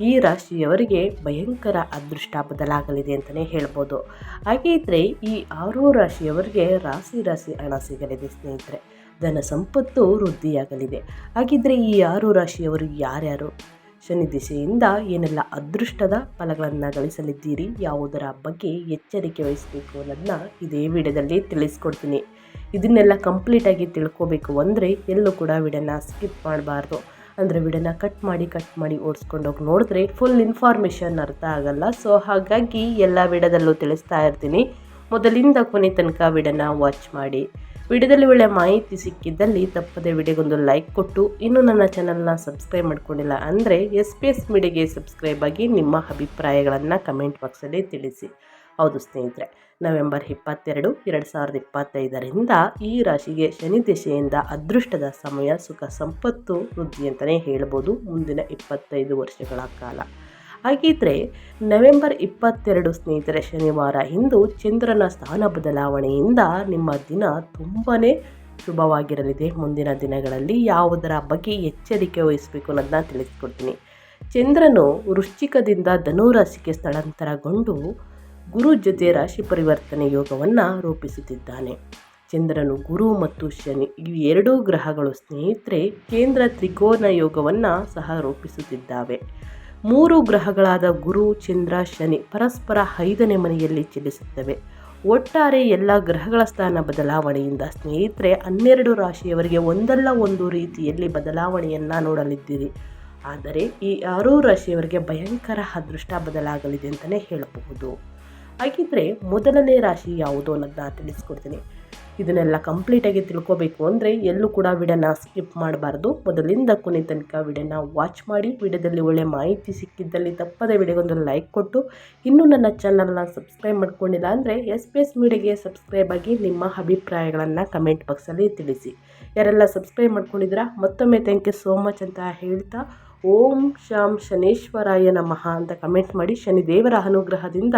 ಈ ರಾಶಿಯವರಿಗೆ ಭಯಂಕರ ಅದೃಷ್ಟ ಬದಲಾಗಲಿದೆ ಅಂತಲೇ ಹೇಳ್ಬೋದು. ಹಾಗೆ ಇದ್ದರೆ ಈ ಆರು ರಾಶಿಯವರಿಗೆ ರಾಶಿ ರಾಶಿ ಹಣ ಸಿಗಲಿದೆ ಸ್ನೇಹಿತರೆ. ಧನ ಸಂಪತ್ತು ವೃದ್ಧಿಯಾಗಲಿದೆ. ಹಾಗಿದ್ದರೆ ಈ ಆರು ರಾಶಿಯವರು ಯಾರ್ಯಾರು? ಶನಿ ದಿಶೆಯಿಂದ ಏನೆಲ್ಲ ಅದೃಷ್ಟದ ಫಲಗಳನ್ನು ಗಳಿಸಲಿದ್ದೀರಿ? ಯಾವುದರ ಬಗ್ಗೆ ಎಚ್ಚರಿಕೆ ವಹಿಸಬೇಕು ಅನ್ನೋದನ್ನ ಇದೇ ವಿಡಿಯೋದಲ್ಲಿ ತಿಳಿಸ್ಕೊಡ್ತೀನಿ. ಇದನ್ನೆಲ್ಲ ಕಂಪ್ಲೀಟಾಗಿ ತಿಳ್ಕೋಬೇಕು ಅಂದರೆ ಎಲ್ಲೂ ಕೂಡ ವಿಡಿಯೋನ ಸ್ಕಿಪ್ ಮಾಡಬಾರ್ದು. ಅಂದರೆ ವಿಡಿಯೋನ ಕಟ್ ಮಾಡಿ ಕಟ್ ಮಾಡಿ ಓಡಿಸ್ಕೊಂಡೋಗಿ ನೋಡಿದ್ರೆ ಫುಲ್ ಇನ್ಫಾರ್ಮೇಷನ್ ಅರ್ಥ ಆಗಲ್ಲ. ಸೊ ಹಾಗಾಗಿ ಎಲ್ಲ ವಿಡಿಯೋದಲ್ಲೂ ತಿಳಿಸ್ತಾ ಇರ್ತೀನಿ. ಮೊದಲಿಂದ ಕೊನೆ ತನಕ ವಿಡಿಯೋನ ವಾಚ್ ಮಾಡಿ. ವಿಡಿಯೋದಲ್ಲಿ ಒಳ್ಳೆ ಮಾಹಿತಿ ಸಿಕ್ಕಿದ್ದಲ್ಲಿ ತಪ್ಪದೆ ವಿಡಿಯೋಗೊಂದು ಲೈಕ್ ಕೊಟ್ಟು, ಇನ್ನೂ ನನ್ನ ಚಾನಲ್ನ ಸಬ್ಸ್ಕ್ರೈಬ್ ಮಾಡ್ಕೊಂಡಿಲ್ಲ ಅಂದರೆ ಎಸ್ ಪಿ ಎಸ್ ಮೀಡಿಯಾಗೆ ಸಬ್ಸ್ಕ್ರೈಬ್ ಆಗಿ ನಿಮ್ಮ ಅಭಿಪ್ರಾಯಗಳನ್ನು ಕಮೆಂಟ್ ಬಾಕ್ಸಲ್ಲಿ ತಿಳಿಸಿ. ಹೌದು ಸ್ನೇಹಿತರೆ, ನವೆಂಬರ್ ಇಪ್ಪತ್ತೆರಡು ಎರಡು ಸಾವಿರದ ಇಪ್ಪತ್ತೈದರಿಂದ ಈ ರಾಶಿಗೆ ಶನಿ ದಿಶೆಯಿಂದ ಅದೃಷ್ಟದ ಸಮಯ ಸುಖ ಸಂಪತ್ತು ವೃದ್ಧಿ ಅಂತಲೇ ಹೇಳ್ಬೋದು ಮುಂದಿನ ಇಪ್ಪತ್ತೈದು ವರ್ಷಗಳ ಕಾಲ. ಹಾಗಿದ್ರೆ ನವೆಂಬರ್ ಇಪ್ಪತ್ತೆರಡು ಸ್ನೇಹಿತರೆ, ಶನಿವಾರ ಇಂದು ಚಂದ್ರನ ಸ್ಥಾನ ಬದಲಾವಣೆಯಿಂದ ನಿಮ್ಮ ದಿನ ತುಂಬಾ ಶುಭವಾಗಿರಲಿದೆ. ಮುಂದಿನ ದಿನಗಳಲ್ಲಿ ಯಾವುದರ ಬಗ್ಗೆ ಎಚ್ಚರಿಕೆ ವಹಿಸಬೇಕು ಅನ್ನೋದನ್ನ ತಿಳಿಸ್ಕೊಡ್ತೀನಿ. ಚಂದ್ರನು ವೃಶ್ಚಿಕದಿಂದ ಧನುರಾಶಿಗೆ ಸ್ಥಳಾಂತರಗೊಂಡು ಗುರು ಜೊತೆ ರಾಶಿ ಪರಿವರ್ತನೆ ಯೋಗವನ್ನು ರೂಪಿಸುತ್ತಿದ್ದಾನೆ. ಚಂದ್ರನು ಗುರು ಮತ್ತು ಶನಿ ಈ ಎರಡೂ ಗ್ರಹಗಳು ಸ್ನೇಹಿತರೆ ಕೇಂದ್ರ ತ್ರಿಕೋನ ಯೋಗವನ್ನು ಸಹ ರೂಪಿಸುತ್ತಿದ್ದಾವೆ. ಮೂರು ಗ್ರಹಗಳಾದ ಗುರು, ಚಂದ್ರ, ಶನಿ ಪರಸ್ಪರ ಐದನೇ ಮನೆಯಲ್ಲಿ ಚಲಿಸುತ್ತವೆ ಒಟ್ಟಾರೆ ಎಲ್ಲ ಗ್ರಹಗಳ ಸ್ಥಾನ ಬದಲಾವಣೆಯಿಂದ ಸ್ನೇಹಿತರೆ ಹನ್ನೆರಡು ರಾಶಿಯವರಿಗೆ ಒಂದಲ್ಲ ಒಂದು ರೀತಿಯಲ್ಲಿ ಬದಲಾವಣೆಯನ್ನು ನೋಡಲಿದ್ದೀರಿ. ಆದರೆ ಈ ಆರೂ ರಾಶಿಯವರಿಗೆ ಭಯಂಕರ ಅದೃಷ್ಟ ಬದಲಾಗಲಿದೆ ಅಂತಲೇ ಹೇಳಬಹುದು. ಹಾಗಿದ್ರೆ ಮೊದಲನೇ ರಾಶಿ ಯಾವುದು ಅನ್ನೋದನ್ನ ತಿಳಿಸ್ಕೊಡ್ತೀನಿ. ಇದನ್ನೆಲ್ಲ ಕಂಪ್ಲೀಟಾಗಿ ತಿಳ್ಕೊಬೇಕು ಅಂದರೆ ಎಲ್ಲೂ ಕೂಡ ವಿಡಿಯೋನ ಸ್ಕಿಪ್ ಮಾಡಬಾರ್ದು. ಮೊದಲಿಂದ ಕೊನೆ ತನಕ ವಿಡಿಯೋನ ವಾಚ್ ಮಾಡಿ, ವಿಡಿಯೋದಲ್ಲಿ ಒಳ್ಳೆ ಮಾಹಿತಿ ಸಿಕ್ಕಿದ್ದಲ್ಲಿ ತಪ್ಪದೆ ವಿಡಿಯೋಗೊಂದು ಲೈಕ್ ಕೊಟ್ಟು, ಇನ್ನೂ ನನ್ನ ಚಾನಲ್ನ ಸಬ್ಸ್ಕ್ರೈಬ್ ಮಾಡ್ಕೊಂಡಿಲ್ಲ ಅಂದರೆ ಎಸ್ ಪಿ ಎಸ್ ಮೀಡಿಯಾಗೆ ಸಬ್ಸ್ಕ್ರೈಬ್ ಆಗಿ ನಿಮ್ಮ ಅಭಿಪ್ರಾಯಗಳನ್ನು ಕಮೆಂಟ್ ಬಾಕ್ಸಲ್ಲಿ ತಿಳಿಸಿ. ಯಾರೆಲ್ಲ ಸಬ್ಸ್ಕ್ರೈಬ್ ಮಾಡ್ಕೊಂಡಿದ್ದೀರಾ, ಮತ್ತೊಮ್ಮೆ ಥ್ಯಾಂಕ್ ಯು ಸೋ ಮಚ್ ಅಂತ ಹೇಳ್ತಾ, ಓಂ ಶಾಂ ಶನೇಶ್ವರಾಯ ನಮಃ ಅಂತ ಕಮೆಂಟ್ ಮಾಡಿ, ಶನಿದೇವರ ಅನುಗ್ರಹದಿಂದ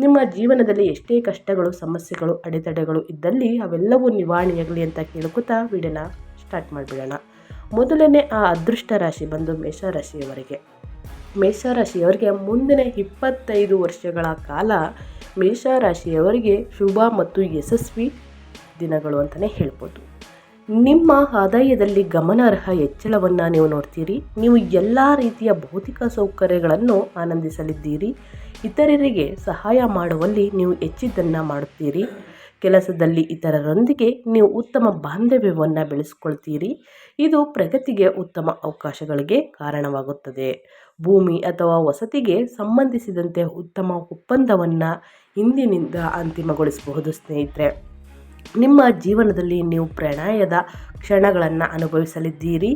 ನಿಮ್ಮ ಜೀವನದಲ್ಲಿ ಎಷ್ಟೇ ಕಷ್ಟಗಳು, ಸಮಸ್ಯೆಗಳು, ಅಡೆತಡೆಗಳು ಇದ್ದಲ್ಲಿ ಅವೆಲ್ಲವೂ ನಿವಾರಣೆಯಾಗಲಿ ಅಂತ ಕೇಳ್ಕೊತಾ ವಿಡಿಯೋನ ಸ್ಟಾರ್ಟ್ ಮಾಡಿಬಿಡೋಣ. ಮೊದಲನೇ ಆ ಅದೃಷ್ಟ ರಾಶಿ ಬಂದು ಮೇಷರಾಶಿಯವರಿಗೆ. ಮೇಷರಾಶಿಯವರಿಗೆ ಮುಂದಿನ ಇಪ್ಪತ್ತೈದು ವರ್ಷಗಳ ಕಾಲ ಮೇಷರಾಶಿಯವರಿಗೆ ಶುಭ ಮತ್ತು ಯಶಸ್ವಿ ದಿನಗಳು ಅಂತಲೇ ಹೇಳ್ಬೋದು. ನಿಮ್ಮ ಆದಾಯದಲ್ಲಿ ಗಮನಾರ್ಹ ಹೆಚ್ಚಳವನ್ನು ನೀವು ನೋಡ್ತೀರಿ. ನೀವು ಎಲ್ಲ ರೀತಿಯ ಭೌತಿಕ ಸೌಕರ್ಯಗಳನ್ನು ಆನಂದಿಸಲಿದ್ದೀರಿ. ಇತರರಿಗೆ ಸಹಾಯ ಮಾಡುವಲ್ಲಿ ನೀವು ಹೆಚ್ಚಿದ್ದನ್ನು ಮಾಡುತ್ತೀರಿ. ಕೆಲಸದಲ್ಲಿ ಇತರರೊಂದಿಗೆ ನೀವು ಉತ್ತಮ ಬಾಂಧವ್ಯವನ್ನು ಬೆಳೆಸ್ಕೊಳ್ತೀರಿ. ಇದು ಪ್ರಗತಿಗೆ ಉತ್ತಮ ಅವಕಾಶಗಳಿಗೆ ಕಾರಣವಾಗುತ್ತದೆ. ಭೂಮಿ ಅಥವಾ ವಸತಿಗೆ ಸಂಬಂಧಿಸಿದಂತೆ ಉತ್ತಮ ಒಪ್ಪಂದವನ್ನು ಇಂದಿನಿಂದ ಅಂತಿಮಗೊಳಿಸಬಹುದು ಸ್ನೇಹಿತರೆ. ನಿಮ್ಮ ಜೀವನದಲ್ಲಿ ನೀವು ಪ್ರಣಯದ ಕ್ಷಣಗಳನ್ನು ಅನುಭವಿಸಲಿದ್ದೀರಿ.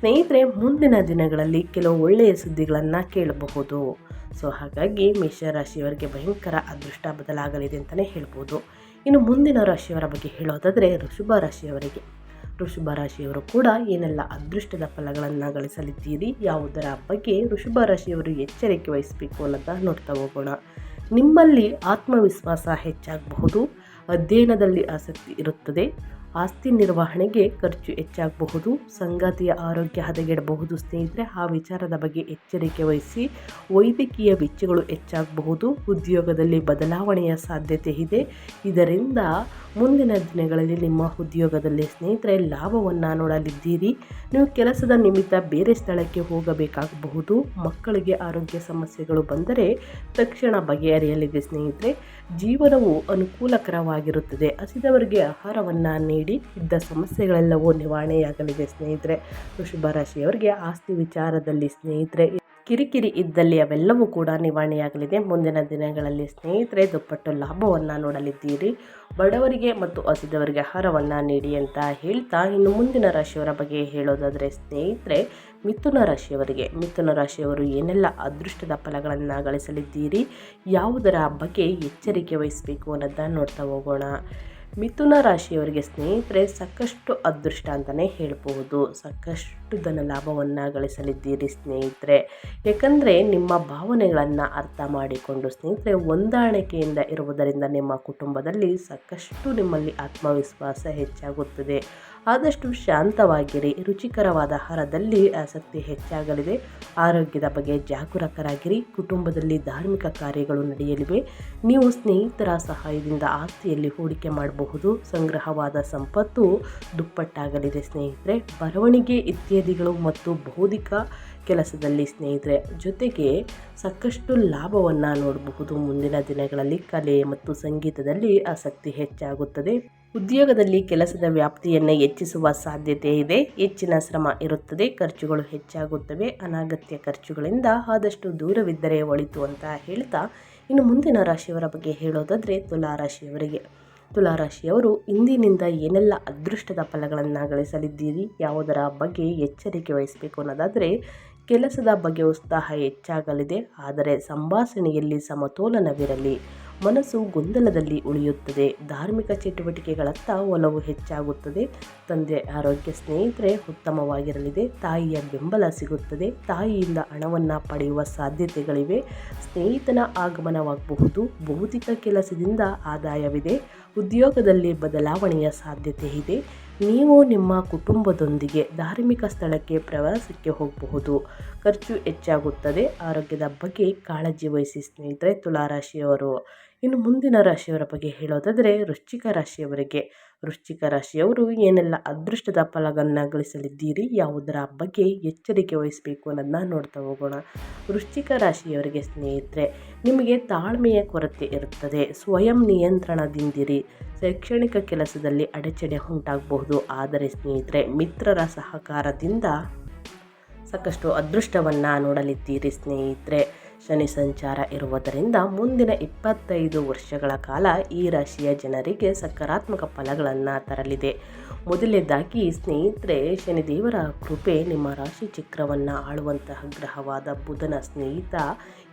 ಸ್ನೇಹಿತರೆ, ಮುಂದಿನ ದಿನಗಳಲ್ಲಿ ಕೆಲವು ಒಳ್ಳೆಯ ಸುದ್ದಿಗಳನ್ನು ಕೇಳಬಹುದು. ಸೊ ಹಾಗಾಗಿ ಮೇಷರಾಶಿಯವರಿಗೆ ಭಯಂಕರ ಅದೃಷ್ಟ ಬದಲಾಗಲಿದೆ ಅಂತಲೇ ಹೇಳ್ಬೋದು. ಇನ್ನು ಮುಂದಿನ ರಾಶಿಯವರ ಬಗ್ಗೆ ಹೇಳೋದಾದರೆ ಋಷಭ ರಾಶಿಯವರಿಗೆ. ಋಷಭ ರಾಶಿಯವರು ಕೂಡ ಏನೆಲ್ಲ ಅದೃಷ್ಟದ ಫಲಗಳನ್ನು ಗಳಿಸಲಿದ್ದೀರಿ, ಯಾವುದರ ಬಗ್ಗೆ ಋಷಭ ರಾಶಿಯವರು ಎಚ್ಚರಿಕೆ ವಹಿಸಬೇಕು ಅನ್ನೋದನ್ನ ನೋಡ್ತಾ ಹೋಗೋಣ. ನಿಮ್ಮಲ್ಲಿ ಆತ್ಮವಿಶ್ವಾಸ ಹೆಚ್ಚಾಗಬಹುದು, ಅಧ್ಯಯನದಲ್ಲಿ ಆಸಕ್ತಿ ಇರುತ್ತದೆ. ಆಸ್ತಿ ನಿರ್ವಹಣೆಗೆ ಖರ್ಚು ಹೆಚ್ಚಾಗಬಹುದು, ಸಂಗಾತಿಯ ಆರೋಗ್ಯ ಹದಗೆಡಬಹುದು, ಸ್ನೇಹಿತರೆ, ಆ ವಿಚಾರದ ಬಗ್ಗೆ ಎಚ್ಚರಿಕೆ ವಹಿಸಿ ವೈದ್ಯಕೀಯ ವೆಚ್ಚಗಳು ಹೆಚ್ಚಾಗಬಹುದು, ಉದ್ಯೋಗದಲ್ಲಿ ಬದಲಾವಣೆಯ ಸಾಧ್ಯತೆ ಇದೆ. ಇದರಿಂದ ಮುಂದಿನ ದಿನಗಳಲ್ಲಿ ನಿಮ್ಮ ಉದ್ಯೋಗದಲ್ಲಿ ಸ್ನೇಹಿತರೆ, ಲಾಭವನ್ನು ನೋಡಲಿದ್ದೀರಿ. ನೀವು ಕೆಲಸದ ನಿಮಿತ್ತ ಬೇರೆ ಸ್ಥಳಕ್ಕೆ ಹೋಗಬೇಕಾಗಬಹುದು. ಮಕ್ಕಳಿಗೆ ಆರೋಗ್ಯ ಸಮಸ್ಯೆಗಳು ಬಂದರೆ ತಕ್ಷಣ ಬಗೆಹರಿಯಲಿದೆ ಸ್ನೇಹಿತರೆ. ಜೀವನವು ಅನುಕೂಲಕರವಾಗಿರುತ್ತದೆ. ಹಸಿದವರಿಗೆ ಆಹಾರವನ್ನು ನೀಡಿ ಇದ್ದ ಸಮಸ್ಯೆಗಳೆಲ್ಲವೂ ನಿವಾರಣೆಯಾಗಲಿದೆ ಸ್ನೇಹಿತರೆ. ವೃಷಭ ರಾಶಿಯವರಿಗೆ ಆಸ್ತಿ ವಿಚಾರದಲ್ಲಿ ಸ್ನೇಹಿತರೆ, ಕಿರಿಕಿರಿ ಇದ್ದಲ್ಲಿ ಅವೆಲ್ಲವೂ ಕೂಡ ನಿವಾರಣೆಯಾಗಲಿದೆ. ಮುಂದಿನ ದಿನಗಳಲ್ಲಿ ಸ್ನೇಹಿತರೆ, ದುಪ್ಪಟ್ಟು ಲಾಭವನ್ನು ನೋಡಲಿದ್ದೀರಿ. ಬಡವರಿಗೆ ಮತ್ತು ಹಸಿದವರಿಗೆ ಆಹಾರವನ್ನು ನೀಡಿ ಅಂತ ಹೇಳ್ತಾ ಇನ್ನು ಮುಂದಿನ ರಾಶಿಯವರ ಬಗ್ಗೆ ಹೇಳೋದಾದರೆ ಸ್ನೇಹಿತರೆ, ಮಿಥುನ ರಾಶಿಯವರಿಗೆ. ಮಿಥುನ ರಾಶಿಯವರು ಏನೆಲ್ಲ ಅದೃಷ್ಟದ ಫಲಗಳನ್ನು ಗಳಿಸಲಿದ್ದೀರಿ, ಯಾವುದರ ಬಗ್ಗೆ ಎಚ್ಚರಿಕೆ ವಹಿಸಬೇಕು ಅನ್ನೋದನ್ನು ನೋಡ್ತಾ ಹೋಗೋಣ. ಮಿಥುನ ರಾಶಿಯವರಿಗೆ ಸ್ನೇಹಿತರೆ, ಸಾಕಷ್ಟು ಅದೃಷ್ಟ ಅಂತಲೇ ಹೇಳ್ಬೋದು ಸಾಕಷ್ಟು ಧನ ಲಾಭವನ್ನು ಗಳಿಸಲಿದ್ದೀರಿ ಸ್ನೇಹಿತರೆ. ಏಕೆಂದರೆ ನಿಮ್ಮ ಭಾವನೆಗಳನ್ನು ಅರ್ಥ ಮಾಡಿಕೊಂಡು ಸ್ನೇಹಿತರೆ, ಹೊಂದಾಣಿಕೆಯಿಂದ ಇರುವುದರಿಂದ ನಿಮ್ಮ ಕುಟುಂಬದಲ್ಲಿ ಸಾಕಷ್ಟು ನಿಮ್ಮಲ್ಲಿ ಆತ್ಮವಿಶ್ವಾಸ ಹೆಚ್ಚಾಗುತ್ತದೆ. ಆದಷ್ಟು ಶಾಂತವಾಗಿರಿ. ರುಚಿಕರವಾದ ಆಹಾರದಲ್ಲಿ ಆಸಕ್ತಿ ಹೆಚ್ಚಾಗಲಿದೆ. ಆರೋಗ್ಯದ ಬಗ್ಗೆ ಜಾಗರೂಕರಾಗಿರಿ. ಕುಟುಂಬದಲ್ಲಿ ಧಾರ್ಮಿಕ ಕಾರ್ಯಗಳು ನಡೆಯಲಿವೆ. ನೀವು ಸ್ನೇಹಿತರ ಸಹಾಯದಿಂದ ಆಸ್ತಿಯಲ್ಲಿ ಹೂಡಿಕೆ ಮಾಡಬಹುದು. ಸಂಗ್ರಹವಾದ ಸಂಪತ್ತು ದುಪ್ಪಟ್ಟಾಗಲಿದೆ ಸ್ನೇಹಿತರೆ. ಬರವಣಿಗೆ ಇತ್ಯಾದಿಗಳು ಮತ್ತು ಬೌದ್ಧಿಕ ಕೆಲಸದಲ್ಲಿ ಸ್ನೇಹಿತರೆ, ಜೊತೆಗೆ ಸಾಕಷ್ಟು ಲಾಭವನ್ನು ನೋಡಬಹುದು. ಮುಂದಿನ ದಿನಗಳಲ್ಲಿ ಕಲೆ ಮತ್ತು ಸಂಗೀತದಲ್ಲಿ ಆಸಕ್ತಿ ಹೆಚ್ಚಾಗುತ್ತದೆ. ಉದ್ಯೋಗದಲ್ಲಿ ಕೆಲಸದ ವ್ಯಾಪ್ತಿಯನ್ನು ಹೆಚ್ಚಿಸುವ ಸಾಧ್ಯತೆ ಇದೆ. ಹೆಚ್ಚಿನ ಶ್ರಮ ಇರುತ್ತದೆ. ಖರ್ಚುಗಳು ಹೆಚ್ಚಾಗುತ್ತವೆ. ಅನಾಗತ್ಯ ಖರ್ಚುಗಳಿಂದ ಆದಷ್ಟು ದೂರವಿದ್ದರೆ ಒಳಿತು ಅಂತ ಹೇಳ್ತಾ ಇನ್ನು ಮುಂದಿನ ರಾಶಿಯವರ ಬಗ್ಗೆ ಹೇಳೋದಾದರೆ ತುಲಾರಾಶಿಯವರಿಗೆ ರಾಶಿಯವರಿಗೆ. ತುಲಾ ರಾಶಿಯವರು ಇಂದಿನಿಂದ ಏನೆಲ್ಲ ಅದೃಷ್ಟದ ಫಲಗಳನ್ನು ಗಳಿಸಲಿದ್ದೀರಿ, ಯಾವುದರ ಬಗ್ಗೆ ಎಚ್ಚರಿಕೆ ವಹಿಸಬೇಕು ಅನ್ನೋದಾದರೆ ಕೆಲಸದ ಬಗ್ಗೆ ಉತ್ಸಾಹ ಹೆಚ್ಚಾಗಲಿದೆ. ಆದರೆ ಸಂಭಾಷಣೆಯಲ್ಲಿ ಸಮತೋಲನವಿರಲಿ. ಮನಸ್ಸು ಗೊಂದಲದಲ್ಲಿ ಉಳಿಯುತ್ತದೆ. ಧಾರ್ಮಿಕ ಚಟುವಟಿಕೆಗಳತ್ತ ಒಲವು ಹೆಚ್ಚಾಗುತ್ತದೆ. ತಂದೆ ಆರೋಗ್ಯ ಸ್ನೇಹಿತರೆ, ಉತ್ತಮವಾಗಿರಲಿದೆ. ತಾಯಿಯ ಬೆಂಬಲ ಸಿಗುತ್ತದೆ. ತಾಯಿಯಿಂದ ಹಣವನ್ನು ಪಡೆಯುವ ಸಾಧ್ಯತೆಗಳಿವೆ. ಸ್ನೇಹಿತನ ಆಗಮನವಾಗಬಹುದು. ಭೌತಿಕ ಕೆಲಸದಿಂದ ಆದಾಯವಿದೆ. ಉದ್ಯೋಗದಲ್ಲಿ ಬದಲಾವಣೆಯ ಸಾಧ್ಯತೆ ಇದೆ. ನೀವು ನಿಮ್ಮ ಕುಟುಂಬದೊಂದಿಗೆ ಧಾರ್ಮಿಕ ಸ್ಥಳಕ್ಕೆ ಪ್ರವಾಸಕ್ಕೆ ಹೋಗಬಹುದು. ಖರ್ಚು ಹೆಚ್ಚಾಗುತ್ತದೆ. ಆರೋಗ್ಯದ ಬಗ್ಗೆ ಕಾಳಜಿ ವಹಿಸಿ ಸ್ನೇಹಿತರೆ, ತುಲಾರಾಶಿಯವರು. ಇನ್ನು ಮುಂದಿನ ರಾಶಿಯವರ ಬಗ್ಗೆ ಹೇಳೋದಾದರೆ ವೃಶ್ಚಿಕ ರಾಶಿಯವರಿಗೆ. ವೃಶ್ಚಿಕ ರಾಶಿಯವರು ಏನೆಲ್ಲ ಅದೃಷ್ಟದ ಫಲಗಳನ್ನು ಗಳಿಸಲಿದ್ದೀರಿ, ಯಾವುದರ ಬಗ್ಗೆ ಎಚ್ಚರಿಕೆ ವಹಿಸಬೇಕು ಅನ್ನೋದನ್ನ ನೋಡ್ತಾ ಹೋಗೋಣ. ವೃಶ್ಚಿಕ ರಾಶಿಯವರಿಗೆ ಸ್ನೇಹಿತರೆ, ನಿಮಗೆ ತಾಳ್ಮೆಯ ಕೊರತೆ ಇರುತ್ತದೆ. ಸ್ವಯಂ ನಿಯಂತ್ರಣದಿಂದಿರಿ. ಶೈಕ್ಷಣಿಕ ಕೆಲಸದಲ್ಲಿ ಅಡೆಚಣೆ ಉಂಟಾಗಬಹುದು. ಆದರೆ ಸ್ನೇಹಿತರೆ, ಮಿತ್ರರ ಸಹಕಾರದಿಂದ ಸಾಕಷ್ಟು ಅದೃಷ್ಟವನ್ನು ನೋಡಲಿದ್ದೀರಿ ಸ್ನೇಹಿತರೆ. ಶನಿ ಸಂಚಾರ ಇರುವುದರಿಂದ ಮುಂದಿನ ಇಪ್ಪತ್ತೈದು ವರ್ಷಗಳ ಕಾಲ ಈ ರಾಶಿಯ ಜನರಿಗೆ ಸಕಾರಾತ್ಮಕ ಫಲಗಳನ್ನು ತರಲಿದೆ. ಮೊದಲನೇದಾಗಿ ಸ್ನೇಹಿತರೆ, ಶನಿದೇವರ ಕೃಪೆ ನಿಮ್ಮ ರಾಶಿ ಚಕ್ರವನ್ನು ಆಳುವಂತಹ ಗ್ರಹವಾದ ಬುಧನ ಸ್ನೇಹಿತ.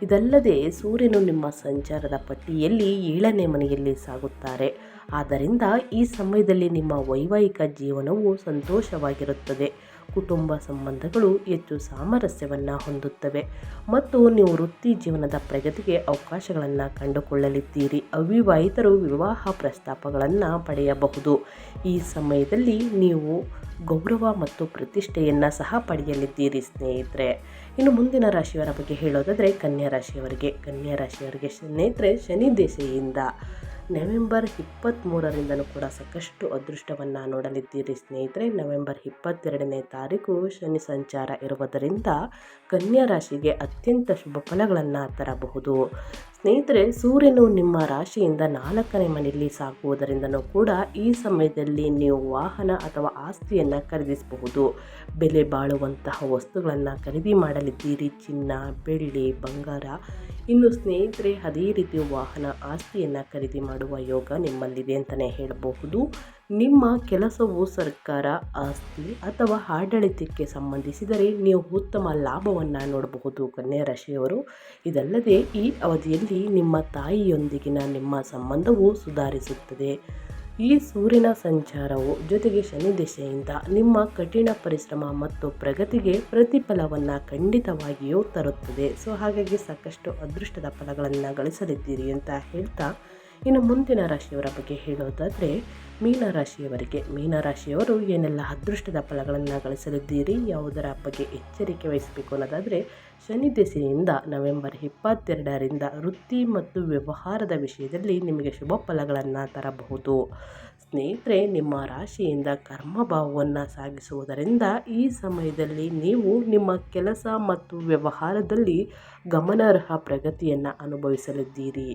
ಇದಲ್ಲದೆ ಸೂರ್ಯನು ನಿಮ್ಮ ಸಂಚಾರದ ಪಟ್ಟಿಯಲ್ಲಿ ಏಳನೇ ಮನೆಯಲ್ಲಿ ಸಾಗುತ್ತಾರೆ. ಆದ್ದರಿಂದ ಈ ಸಮಯದಲ್ಲಿ ನಿಮ್ಮ ವೈವಾಹಿಕ ಜೀವನವು ಸಂತೋಷವಾಗಿರುತ್ತದೆ. ಕುಟುಂಬ ಸಂಬಂಧಗಳು ಹೆಚ್ಚು ಸಾಮರಸ್ಯವನ್ನು ಹೊಂದುತ್ತವೆ ಮತ್ತು ನೀವು ವೃತ್ತಿ ಜೀವನದ ಪ್ರಗತಿಗೆ ಅವಕಾಶಗಳನ್ನು ಕಂಡುಕೊಳ್ಳಲಿದ್ದೀರಿ. ಅವಿವಾಹಿತರು ವಿವಾಹ ಪ್ರಸ್ತಾಪಗಳನ್ನು ಪಡೆಯಬಹುದು. ಈ ಸಮಯದಲ್ಲಿ ನೀವು ಗೌರವ ಮತ್ತು ಪ್ರತಿಷ್ಠೆಯನ್ನು ಸಹ ಪಡೆಯಲಿದ್ದೀರಿ ಸ್ನೇಹಿತರೆ. ಇನ್ನು ಮುಂದಿನ ರಾಶಿಯವರ ಬಗ್ಗೆ ಹೇಳೋದಾದರೆ, ಕನ್ಯಾ ರಾಶಿಯವರಿಗೆ. ಕನ್ಯಾ ರಾಶಿಯವರಿಗೆ ಸ್ನೇಹಿತರೆ, ಶನಿ ದೆಸೆಯಿಂದ. ನವೆಂಬರ್ ಇಪ್ಪತ್ತ್ಮೂರರಿಂದಲೂ ಕೂಡ ಸಾಕಷ್ಟು ಅದೃಷ್ಟವನ್ನು ನೋಡಲಿದ್ದೀರಿ ಸ್ನೇಹಿತರೆ. ನವೆಂಬರ್ ಇಪ್ಪತ್ತೆರಡನೇ ತಾರೀಕು ಶನಿ ಸಂಚಾರ ಇರುವುದರಿಂದ ಕನ್ಯಾ ರಾಶಿಗೆ ಅತ್ಯಂತ ಶುಭ ಫಲಗಳನ್ನು ತರಬಹುದು. ಸ್ನೇಹಿತರೆ, ಸೂರ್ಯನು ನಿಮ್ಮ ರಾಶಿಯಿಂದ ನಾಲ್ಕನೇ ಮನೆಯಲ್ಲಿ ಸಾಕುವುದರಿಂದ ಕೂಡ ಈ ಸಮಯದಲ್ಲಿ ನೀವು ವಾಹನ ಅಥವಾ ಆಸ್ತಿಯನ್ನು ಖರೀದಿಸಬಹುದು. ಬೆಲೆ ಬಾಳುವಂತಹ ವಸ್ತುಗಳನ್ನು ಖರೀದಿ ಮಾಡಲಿದ್ದೀರಿ. ಚಿನ್ನ, ಬೆಳ್ಳಿ, ಬಂಗಾರ. ಇನ್ನು ಸ್ನೇಹಿತರೆ, ಅದೇ ರೀತಿ ವಾಹನ, ಆಸ್ತಿಯನ್ನು ಖರೀದಿ ಮಾಡುವ ಯೋಗ ನಿಮ್ಮಲ್ಲಿದೆ ಅಂತಲೇ ಹೇಳಬಹುದು. ನಿಮ್ಮ ಕೆಲಸವು ಸರ್ಕಾರ, ಆಸ್ತಿ ಅಥವಾ ಆಡಳಿತಕ್ಕೆ ಸಂಬಂಧಿಸಿದರೆ ನೀವು ಉತ್ತಮ ಲಾಭವನ್ನು ನೋಡಬಹುದು ಕನ್ಯಾ ರಾಶಿಯವರು. ಇದಲ್ಲದೆ ಈ ಅವಧಿಯಲ್ಲಿ ನಿಮ್ಮ ತಾಯಿಯೊಂದಿಗಿನ ನಿಮ್ಮ ಸಂಬಂಧವು ಸುಧಾರಿಸುತ್ತದೆ. ಈ ಸೂರ್ಯನ ಸಂಚಾರವು ಜೊತೆಗೆ ಶನಿ ದಿಶೆಯಿಂದ ನಿಮ್ಮ ಕಠಿಣ ಪರಿಶ್ರಮ ಮತ್ತು ಪ್ರಗತಿಗೆ ಪ್ರತಿಫಲವನ್ನು ಖಂಡಿತವಾಗಿಯೂ ತರುತ್ತದೆ. ಸೊ, ಹಾಗಾಗಿ ಸಾಕಷ್ಟು ಅದೃಷ್ಟದ ಫಲಗಳನ್ನು ಗಳಿಸಲಿದ್ದೀರಿ ಅಂತ ಹೇಳ್ತಾ ಇನ್ನು ಮುಂದಿನ ರಾಶಿಯವರ ಬಗ್ಗೆ ಹೇಳೋದಾದರೆ ಮೀನರಾಶಿಯವರಿಗೆ ಮೀನರಾಶಿಯವರು ಏನೆಲ್ಲ ಅದೃಷ್ಟದ ಫಲಗಳನ್ನು ಗಳಿಸಲಿದ್ದೀರಿ, ಯಾವುದರ ಬಗ್ಗೆ ಎಚ್ಚರಿಕೆ ವಹಿಸಬೇಕು ಅನ್ನೋದಾದರೆ ಶನಿ ದೆಸೆಯಿಂದ ನವೆಂಬರ್ ಇಪ್ಪತ್ತೆರಡರಿಂದ ವೃತ್ತಿ ಮತ್ತು ವ್ಯವಹಾರದ ವಿಷಯದಲ್ಲಿ ನಿಮಗೆ ಶುಭ ಫಲಗಳನ್ನು ತರಬಹುದು. ಸ್ನೇಹಿತರೆ, ನಿಮ್ಮ ರಾಶಿಯಿಂದ ಕರ್ಮಭಾವವನ್ನು ಸಾಗಿಸುವುದರಿಂದ ಈ ಸಮಯದಲ್ಲಿ ನೀವು ನಿಮ್ಮ ಕೆಲಸ ಮತ್ತು ವ್ಯವಹಾರದಲ್ಲಿ ಗಮನಾರ್ಹ ಪ್ರಗತಿಯನ್ನು ಅನುಭವಿಸಲಿದ್ದೀರಿ.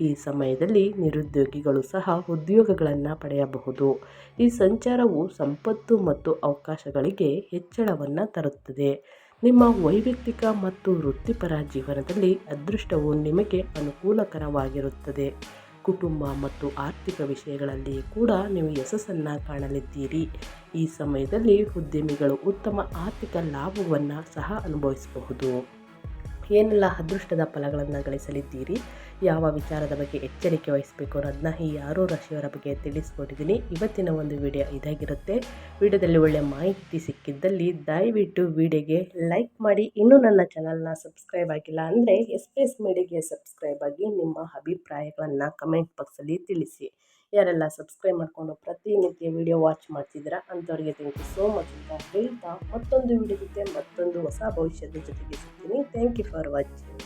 ಈ ಸಮಯದಲ್ಲಿ ನಿರುದ್ಯೋಗಿಗಳು ಸಹ ಉದ್ಯೋಗಗಳನ್ನು ಪಡೆಯಬಹುದು. ಈ ಸಂಚಾರವು ಸಂಪತ್ತು ಮತ್ತು ಅವಕಾಶಗಳಿಗೆ ಹೆಚ್ಚಳವನ್ನು ತರುತ್ತದೆ. ನಿಮ್ಮ ವೈಯಕ್ತಿಕ ಮತ್ತು ವೃತ್ತಿಪರ ಜೀವನದಲ್ಲಿ ಅದೃಷ್ಟವು ನಿಮಗೆ ಅನುಕೂಲಕರವಾಗಿರುತ್ತದೆ. ಕುಟುಂಬ ಮತ್ತು ಆರ್ಥಿಕ ವಿಷಯಗಳಲ್ಲಿ ಕೂಡ ನೀವು ಯಶಸ್ಸನ್ನು ಕಾಣಲಿದ್ದೀರಿ. ಈ ಸಮಯದಲ್ಲಿ ಉದ್ಯಮಿಗಳು ಉತ್ತಮ ಆರ್ಥಿಕ ಲಾಭವನ್ನು ಸಹ ಅನುಭವಿಸಬಹುದು. ಏನೆಲ್ಲ ಅದೃಷ್ಟದ ಫಲಗಳನ್ನು ಗಳಿಸಲಿದ್ದೀರಿ? ಯಾವ ವಿಚಾರದ ಬಗ್ಗೆ ಎಚ್ಚರಿಕೆ ವಹಿಸಬೇಕು ಅನ್ನೋದನ್ನ ಈ ಆರು ರಾಶಿಯವರ ಬಗ್ಗೆ ತಿಳಿಸ್ಕೊಟ್ಟಿದ್ದೀನಿ. ಇವತ್ತಿನ ಒಂದು ವಿಡಿಯೋ ಇದಾಗಿರುತ್ತೆ. ವಿಡಿಯೋದಲ್ಲಿ ಒಳ್ಳೆಯ ಮಾಹಿತಿ ಸಿಕ್ಕಿದ್ದಲ್ಲಿ ದಯವಿಟ್ಟು ವಿಡಿಯೋಗೆ ಲೈಕ್ ಮಾಡಿ. ಇನ್ನೂ ನನ್ನ ಚಾನಲ್ನ ಸಬ್ಸ್ಕ್ರೈಬ್ ಆಗಿಲ್ಲ ಅಂದರೆ ಎಸ್ ಪಿ ಎಸ್ ಮೀಡಿಯಾಗೆ ಸಬ್ಸ್ಕ್ರೈಬ್ ಆಗಿ ನಿಮ್ಮ ಅಭಿಪ್ರಾಯಗಳನ್ನು ಕಮೆಂಟ್ ಬಾಕ್ಸಲ್ಲಿ ತಿಳಿಸಿ. ಯಾರೆಲ್ಲ ಸಬ್ಸ್ಕ್ರೈಬ್ ಮಾಡಿಕೊಂಡು ಪ್ರತಿನಿತ್ಯ ವಿಡಿಯೋ ವಾಚ್ ಮಾಡ್ತಿದ್ದೀರಾ ಅಂಥವ್ರಿಗೆ ಥ್ಯಾಂಕ್ ಯು ಸೋ ಮಚ್ ಅಂತ ಹೇಳ್ತಾ ಮತ್ತೊಂದು ವಿಡಿಯೋ ಜೊತೆ ಮತ್ತೊಂದು ಹೊಸ ಭವಿಷ್ಯದ ಜೊತೆಗೆ ಸಿಗ್ತೀನಿ. Thank you for watching